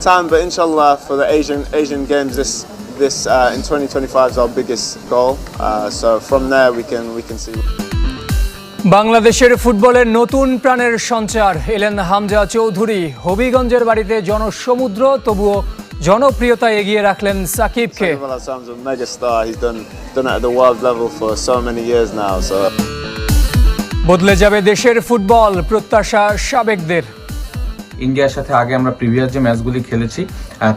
time, but inshallah for the Asian Asian Games this this uh, in 2025 is our biggest goal. Uh, so from there we can we can see. বাংলাদেশের ফুটবলের নতুন প্রাণের সঞ্চার এলেন হামজা চৌধুরী হবিগঞ্জের বাড়িতে জনসমুদ্র তবুও জনপ্রিয়তা এগিয়ে রাখলেন সাকিবকে Well, Sam's a mega star. He's done done at the world level for so many years now. So বদলে যাবে দেশের ফুটবল প্রত্যাশা সাবেকদের ইন্ডিয়ার সাথে আগে আমরা প্রিভিয়াস যে ম্যাচগুলি খেলেছি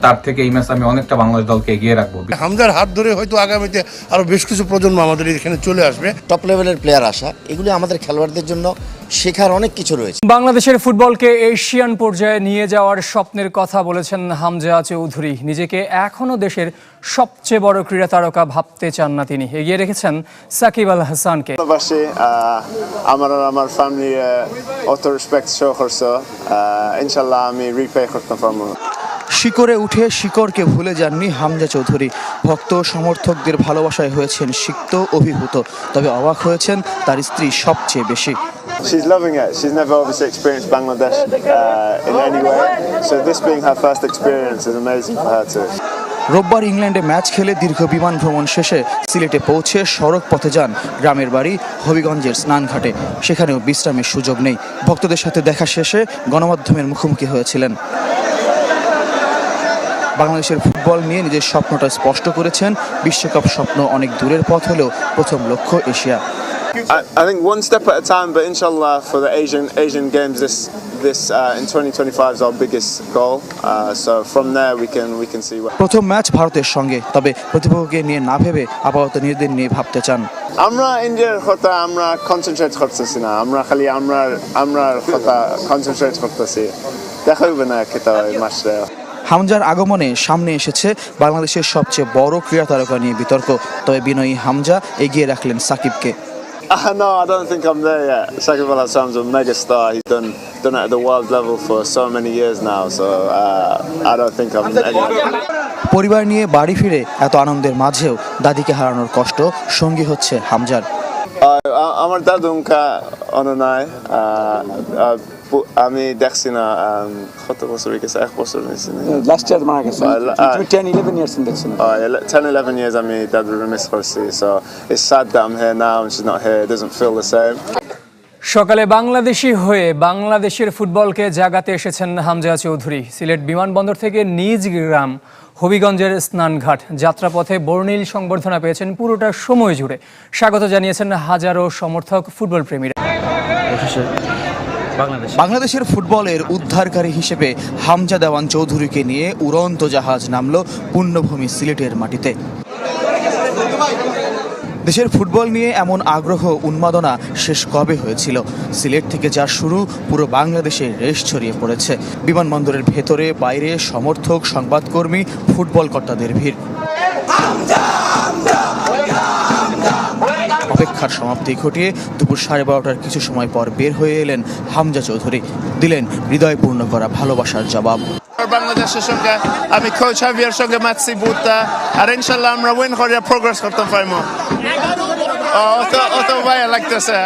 তার থেকে এই ম্যাচ আমি অনেকটা বাংলাদেশ দলকে এগিয়ে রাখব। হামজার হাত ধরে হয়তো আগামীতে আরও বেশ কিছু প্রজন্ম আমাদের এখানে চলে আসবে। টপ লেভেলের প্লেয়ার আসা এগুলি আমাদের খেলোয়াড়দের জন্য শেখার অনেক কিছু রয়েছে। বাংলাদেশের ফুটবলকে এশিয়ান পর্যায়ে নিয়ে যাওয়ার স্বপ্নের কথা বলেছেন হামজা চৌধুরী। নিজেকে এখনও দেশের সবচেয়ে বড় ক্রীড়া তারকা ভাবতে চান না তিনি। এগিয়ে রেখেছেন সাকিব আল হাসানকে। আহ, আমার আমার ফ্যামিলি অত রেসপেক্ট শো করছ ইনশাল্লাহ আমি রিপ্লাই করতে পারব শিকড়ে উঠে শিকড়কে ভুলে যাননি হামজা চৌধুরী ভক্ত সমর্থকদের ভালোবাসায় হয়েছেন সিক্ত অভিভূত তবে অবাক হয়েছেন তার স্ত্রী সবচেয়ে বেশি She's loving it. She's never obviously experienced Bangladesh uh, in any way. So this being her first experience is amazing for her too. রোববার ইংল্যান্ডে ম্যাচ খেলে দীর্ঘ বিমান ভ্রমণ শেষে সিলেটে পৌঁছে সড়ক পথে যান গ্রামের বাড়ি হবিগঞ্জের স্নানঘাটে। সেখানেও বিশ্রামের সুযোগ নেই। ভক্তদের সাথে দেখা শেষে গণমাধ্যমের মুখোমুখি হয়েছিলেন। বাংলাদেশের ফুটবল নিয়ে নিজের স্বপ্নটা স্পষ্ট করেছেন। বিশ্বকাপ স্বপ্ন অনেক দূরের পথ হলেও প্রথম লক্ষ্য Asia. I, I think one step at a time, but inshallah for the Asian Asian Games this this uh, in 2025 is our biggest goal. Uh, so from there we can we can see what. প্রথম match ভারতের সঙ্গে তবে প্রতিপক্ষকে নিয়ে না ভেবে আপাতত নিজেদের নিয়ে ভাবতে চান আমরা ইন্ডিয়ার কথা আমরা কনসেন্ট্রেট করতেছি না আমরা খালি আমরা আমরা কথা কনসেন্ট্রেট করতেছি দেখা হবে না খেতে মাসে হামজার আগমনে সামনে এসেছে বাংলাদেশের সবচেয়ে বড় ক্রীড়া তারকা নিয়ে বিতর্ক তবে বিনয়ী হামজা এগিয়ে রাখলেন সাকিবকে Uh, no, I don't think I'm there yet. Sakib Al Hassan's a mega star. He's done done it at the world level for so many years now. So uh, I don't think I'm there yet. পরিবার নিয়ে বাড়ি ফিরে এত আনন্দের মাঝেও দাদিকে হারানোর কষ্ট সঙ্গী হচ্ছে হামজার আমার দাদু অননায় আমি দেখছি না কত বছর গেছে? এক বছর লাস্ট ইয়ার মারা গেছে। uh, তুমি টেন ইলেভেন ইয়ার্স দেখছ না। ele- 10, 11 years আমি দাদুর মিস করছি so it's sad that I'm here now and she's not here. It doesn't feel the same. সকালে বাংলাদেশি হয়ে বাংলাদেশের ফুটবলকে জাগাতে এসেছেন হামজা চৌধুরী। সিলেট বিমানবন্দর থেকে নিজ গ্রাম হবিগঞ্জের স্নানঘাট। যাত্রাপথে বর্ণিল সংবর্ধনা পেয়েছেন পুরোটা সময় জুড়ে। স্বাগত জানিয়েছেন হাজারো সমর্থক ফুটবল প্রেমীরা। বাংলাদেশের ফুটবলের উদ্ধারকারী হিসেবে হামজা দেওয়ান চৌধুরীকে নিয়ে উড়ন্ত জাহাজ নামল পুণ্যভূমি সিলেটের মাটিতে। দেশের ফুটবল নিয়ে এমন আগ্রহ উন্মাদনা শেষ কবে হয়েছিল? সিলেট থেকে যা শুরু পুরো বাংলাদেশে রেশ ছড়িয়ে পড়েছে। বিমানবন্দরের ভেতরে বাইরে সমর্থক সংবাদকর্মী ফুটবল কর্তাদের ভিড়। অপেক্ষার সমাপ্তি ঘটিয়ে দুপুর সাড়ে বারোটার কিছু সময় পর বের হয়ে এলেন হামজা চৌধুরী। দিলেন হৃদয়পূর্ণ করা ভালোবাসার জবাব। বাংলাদেশের সঙ্গে আমি কোচ হাভিয়ার সঙ্গে বুটটা আর ইনশাল্লাহ আমরা উইন করে প্রোগ্রেস করতে পারব। লাগতেছে।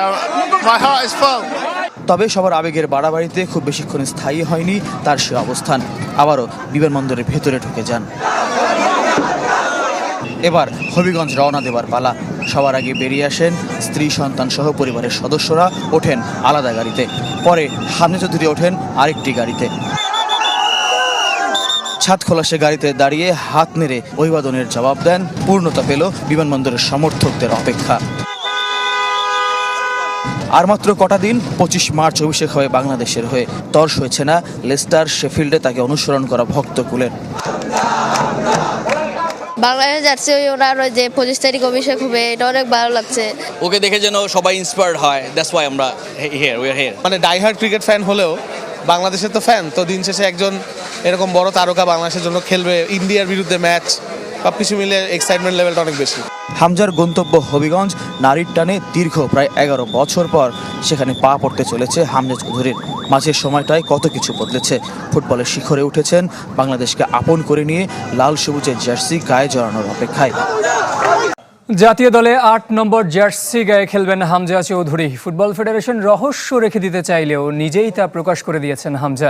মাই হার্ট ইজ ফুল তবে সবার আবেগের বাড়াবাড়িতে খুব বেশিক্ষণ স্থায়ী হয়নি তার সে অবস্থান। আবারও বিমানবন্দরের ভেতরে ঢুকে যান। এবার হবিগঞ্জ রওনা দেবার পালা। সবার আগে বেরিয়ে আসেন স্ত্রী, সন্তান সহ পরিবারের সদস্যরা। ওঠেন আলাদা গাড়িতে। পরে হামজা চৌধুরী ওঠেন আরেকটি গাড়িতে। ছাদ খোলাসে গাড়িতে দাঁড়িয়ে হাত নেড়ে অভিবাদনের জবাব দেন পূর্ণতা পেল বিমানবন্দরের সমর্থকদের অপেক্ষা। আর মাত্র কটা দিন, পঁচিশ মার্চ অভিষেক হবে বাংলাদেশের হয়ে। তর্স হয়েছে না, লেস্টার, শেফিল্ডে তাকে অনুসরণ করা ভক্তকুলের বাংলাদেশ ওই ওনার ওই যে পঁচিশ তারিখ অভিষেক হবে এটা অনেক ভালো লাগছে। ওকে দেখে যেন সবাই ইন্সপায়ার্ড হয় দ্যাটস ওয়াই আমরা হিয়ার উই আর হিয়ার মানে ডাইহার্ড ক্রিকেট ফ্যান হলেও বাংলাদেশের তো ফ্যান তো দিন শেষে একজন এরকম বড় তারকা বাংলাদেশের জন্য খেলবে ইন্ডিয়ার বিরুদ্ধে ম্যাচ সব কিছু মিলে এক্সাইটমেন্ট লেভেলটা অনেক বেশি। হামজার গন্তব্য হবিগঞ্জ, নারীর টানে দীর্ঘ প্রায় এগারো বছর পর সেখানে পা পড়তে চলেছে হামজা চৌধুরীর মাঝের সময়টায় কত কিছু বদলেছে। ফুটবলের শিখরে উঠেছেন, বাংলাদেশকে আপন করে নিয়ে লাল সবুজের জার্সি গায়ে জড়ানোর অপেক্ষায়। জাতীয় দলে আট নম্বর জার্সি গায়ে খেলবেন হামজা চৌধুরী। ফুটবল ফেডারেশন রহস্য রেখে দিতে চাইলেও নিজেই তা প্রকাশ করে দিয়েছেন হামজা।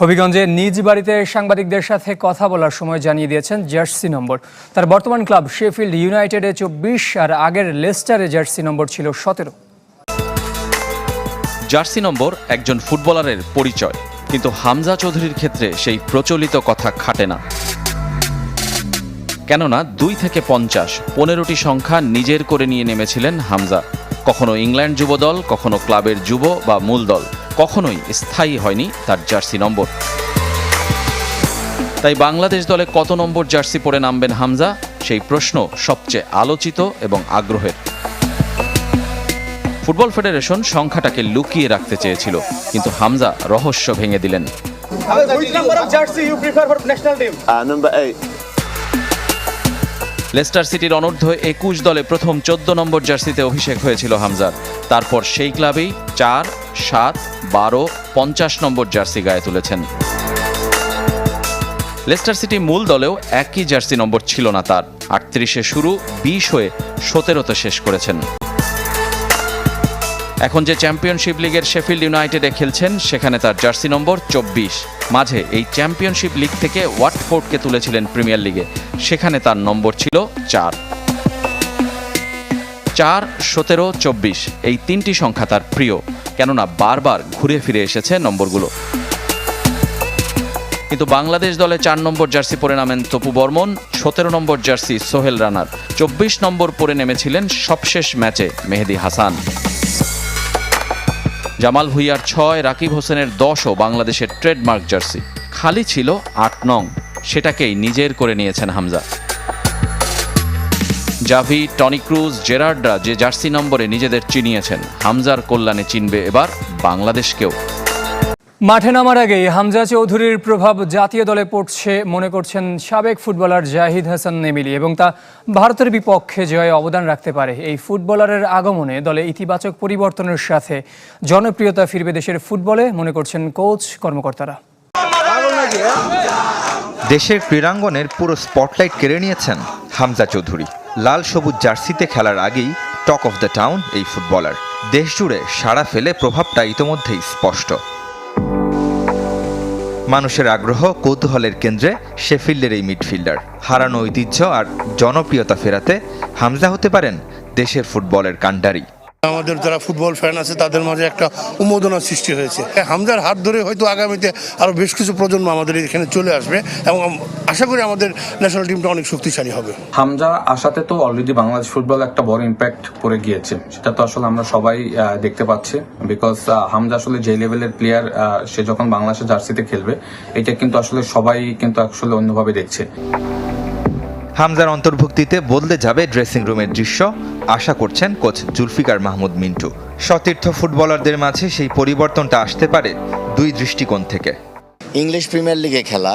হবিগঞ্জে নিজ বাড়িতে সাংবাদিকদের সাথে কথা বলার সময় জানিয়ে দিয়েছেন জার্সি নম্বর। তার বর্তমান ক্লাব শেফিল্ড ইউনাইটেডে চব্বিশ আর আগের লেস্টারে জার্সি নম্বর ছিল সতেরো। জার্সি নম্বর একজন ফুটবলারের পরিচয়, কিন্তু হামজা চৌধুরীর ক্ষেত্রে সেই প্রচলিত কথা খাটে না। কেননা দুই থেকে পঞ্চাশ পনেরোটি সংখ্যা নিজের করে নিয়ে নেমেছিলেন হামজা। কখনো ইংল্যান্ড যুব দল কখনো ক্লাবের যুব বা মূল দল। কখনোই স্থায়ী হয়নি তার জার্সি নম্বর। তাই বাংলাদেশ দলে কত নম্বর জার্সি পরে নামবেন হামজা? সেই প্রশ্ন সবচেয়ে আলোচিত এবং আগ্রহের। ফুটবল ফেডারেশন সংখ্যাটাকে লুকিয়ে রাখতে চেয়েছিল কিন্তু হামজা রহস্য ভেঙে দিলেন। Uh, number eight. লেস্টার সিটির অনূর্ধ্ব একুশ দলে প্রথম চোদ্দ নম্বর জার্সিতে অভিষেক হয়েছিল হামজার। তারপর সেই ক্লাবেই চার, সাত, বারো, পঞ্চাশ নম্বর জার্সি গায়ে তুলেছেন। লেস্টার সিটি মূল দলেও একই জার্সি নম্বর ছিল না তার। আটত্রিশে শুরু, বিশ হয়ে সতেরোতে শেষ করেছেন। এখন যে চ্যাম্পিয়নশিপ লিগের শেফিল্ড ইউনাইটেডে খেলছেন, সেখানে তার জার্সি নম্বর চব্বিশ। মাঝে এই চ্যাম্পিয়নশিপ লিগ থেকে ওয়াটফোর্ডকে তুলেছিলেন প্রিমিয়ার লিগে সেখানে তার নম্বর ছিল চার। চার, সতেরো, চব্বিশ। এই তিনটি সংখ্যা তার প্রিয়, কেননা বারবার ঘুরে ফিরে এসেছে নম্বরগুলো। কিন্তু বাংলাদেশ দলে চার নম্বর জার্সি পরে নামেন তপু বর্মন, সতেরো নম্বর জার্সি সোহেল রানার। চব্বিশ নম্বর পরে নেমেছিলেন সবশেষ ম্যাচে মেহেদি হাসান। জামাল ভুইয়ার ছয়, রাকিব হোসেনের দশও বাংলাদেশের ট্রেডমার্ক জার্সি। খালি ছিল আট নং। সেটাকেই নিজের করে নিয়েছেন হামজা। জাভি, টনি ক্রুজ, জেরার্ডরা যে জার্সি নম্বরে নিজেদের চিনিয়েছেন, হামজার কল্যাণে চিনবে এবার বাংলাদেশকেও। মাঠে নামার আগেই হামজা চৌধুরীর প্রভাব জাতীয় দলে পড়ছে মনে করছেন সাবেক ফুটবলার জাহিদ হাসান নেমিলি, এবং তা ভারতের বিপক্ষে জয়ে অবদান রাখতে পারে। এই ফুটবলারের আগমনে দলে ইতিবাচক পরিবর্তনের সাথে জনপ্রিয়তা ফিরবে দেশের ফুটবলে, মনে করছেন কোচ, কর্মকর্তারা। দেশের ক্রীড়াঙ্গনের পুরো স্পটলাইট কেড়ে নিয়েছেন হামজা চৌধুরী। লাল সবুজ জার্সিতে খেলার আগেই টক অফ দ্য টাউন এই ফুটবলার। দেশ জুড়ে সাড়া ফেলে প্রভাবটা ইতোমধ্যেই স্পষ্ট। মানুষের আগ্রহ কৌতূহলের কেন্দ্রে শেফিল্ডের এই মিডফিল্ডার। হারানো ঐতিহ্য আর জনপ্রিয়তা ফেরাতে হামজা হতে পারেন দেশের ফুটবলের কাণ্ডারি। আমাদের যারা ফুটবল ফ্যান আছে, তাদের মাঝে একটা উন্মোদনার সৃষ্টি হয়েছে। হামজার হাত ধরে হয়তো আগামীতে আরও বেশ কিছু প্রজন্ম আমাদের এখানে চলে আসবে এবং আশা করি আমাদের ন্যাশনাল টিমটা অনেক শক্তিশালী হবে। হামজা আসাতে তো অলরেডি বাংলাদেশ ফুটবল একটা বড় ইম্প্যাক্ট পড়ে গিয়েছে। সেটা তো আসলে আমরা সবাই দেখতে পাচ্ছি। বিকজ হামজা আসলে যে লেভেলের প্লেয়ার সে যখন বাংলাদেশের জার্সিতে খেলবে, এটা কিন্তু আসলে সবাই কিন্তু আসলে অন্যভাবে দেখছে। হামজার অন্তর্ভুক্তিতে বদলে যাবে ড্রেসিং রুমের দৃশ্য, আশা করছেন কোচ জুলফিকার মাহমুদ মিন্টু। সতীর্থ ফুটবলারদের মাঝে সেই পরিবর্তনটা আসতে পারে দুই দৃষ্টিকোণ থেকে। ইংলিশ প্রিমিয়ার লিগে খেলা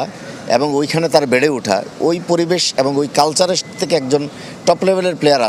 এবং ওইখানে তার বেড়ে ওঠা, ওই পরিবেশ এবং ওই কালচারের থেকে একজন টপ লেভেলের প্লেয়ার